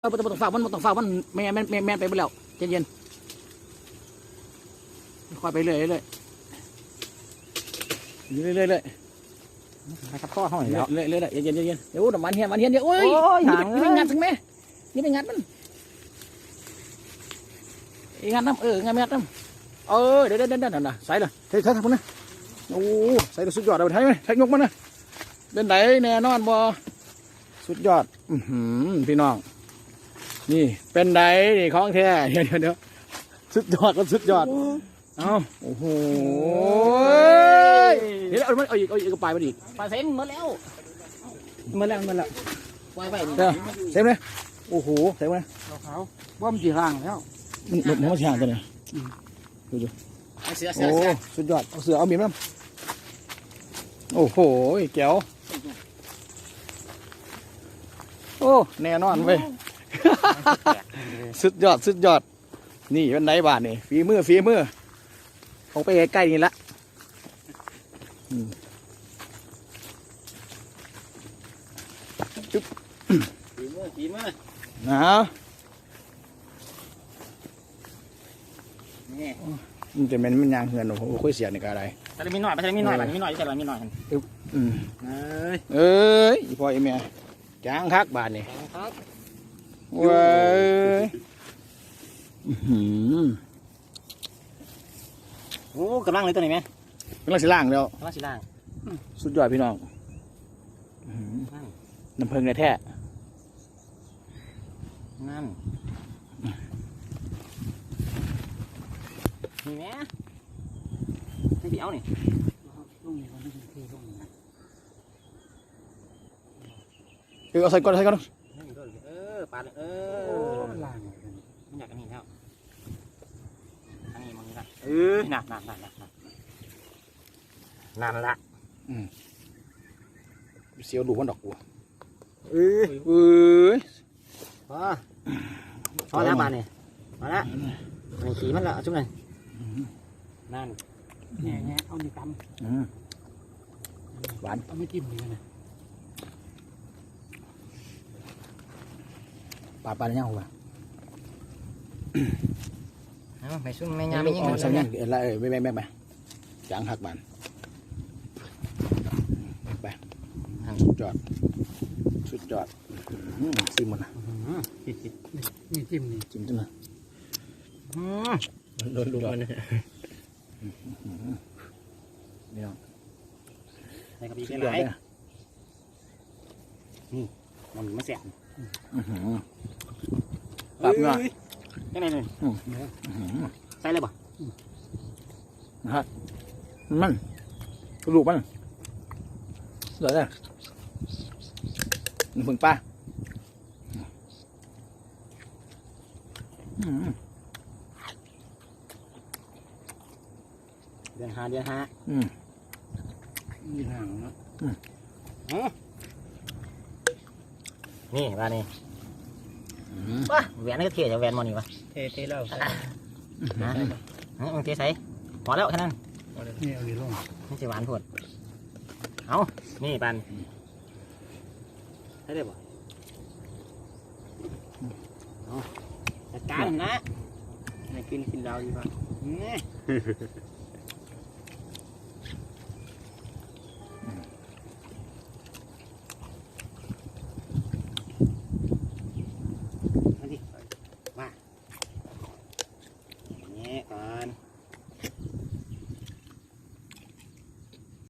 เออบ่ต้องบ่ต้องฝากมันบ่ต้องฝากมันแม่แม่แม่แม่ไปหมดแล้วใจเย็นค่อยไปเรื่อยเรื่อยเรื่อยเรื่อยเรื่อยให้ครับข้อห้องนี่แล้วเรื่อยเรื่อยเย็นเย็นเย็นเดี๋ยวน้ำมันเฮียมันเฮียเดี๋ยวโอ้ยโอ้ยนี่หางไปนี่ไปงัดถึงแม่นี่ไปงัดมันอีงัดน้ำเอองัดงัดน้ำเออเดี๋ยวเดี๋ยวเดี๋ยวเดี๋ยวน่ะใส่เลยใส่ใส่ทำมันนะโอ้ใส่สุดยอดเลยไทยไหมไทยยกมันนะเป็นไหนแน่นอนบ่สุดยอด อือหือพี่น้อง นี่เป็นไดนี่ของแท้เดี๋ยวเดี๋ยวเดี๋ยวสุดยอดก็สุดยอดเอาโอ้โหเดี๋ยวเอามันเอาอีกเอาอีกเอาปลายมันอีกปลาเซ็นหมดแล้วมาแล้วมาแล้วปล่อยไปนี่เดี๋ยวเต็มเลยโอ้โหเต็มเลยเขาว่ามันจีร่างแล้วมันมันมันช่างตัวเนี่ยดูดูเสือเสืโอ้อเสือสุดยอดเอาเสือเอามีดมั้ยโอ้โหแก้วโอ้แน่นอนเว้ย สุดยอดสุดยอด นี่เป็นไหนบ้านนี่ฝีมือฝีมือเอาไปใกล้ๆนี่ละอืมฝีมือฝีมือเอานี่มันจะเป็นมันยางเหือนโอ้โหคุยเสียนี่ก็อะไรแต่มีหน่อยแต่มีหน่อยมีหน่อยแต่มีหน่อยอืมเอ้ยเอ้ยอีพ่ออีแม่จางคักบาทนี่ครับ เว้ยอื้อหือโอ้กำลังเลยตัวนี้ไหมกำลังสิล่างแล้วกำลังสีล่าง สุดยอดพี่น้องอื้อหือน้ำเพิงในแท้นั่นนี่แม่ไม่เดี๋ยวนี่เออเอาใส่ก่อนเอาใส่ก่อนเออปลาเออล่างมันอยากอันนี้แล้วอันนี้มันละเออหนักหนักหนักหนักหนักนั่นละเสียวดูมันดอกบัวเออเอ้ยพอพอแล้วบานนี่พอแล้วไอ้ขี่มันละจุ๊บเลยนั่นแง่แง่เอานี่ตอืมหวานำเอาไม่จิ้มเลยนะ ปลาปลาเนี่ยหัวเอาไปซุ่มไม่ยามไม่ยิงเอากันใส่เลเนี่ยยเออละเออไม่ไม่ไม่ไม่จางคักบานไปสุดยอดสุดยอดอื้อหือซิมมันนะนี่จิ้มนี่จิ้มจังเลยโดนลูกมันนี่น้องใส่กระบี่สุไปดยไหอนดเลยนะมันไม่เสียอื้อหือ ปลาเปลือกยังไงเลยอื้อหือใส่เลยป่ะมันกระดูกมันเหลือเลยหนึ่งผึ่งปลาอื้อหือเดือนห้าเดือนห้าอืมมีห่างเนาะนี่ว่านี่อื้อหือ ว้าแหวนนี่ก็เท่จะแหวนมอนี่วะเทเทแล้วนะมึงเทใส่พอแล้วแค่นั้นนี่เอาดีลงไม่ใช่หวานพดเอานี่ปันใช่ได้ป่ะเอาจัดการนะให้กินกินดาวดีกว่านี่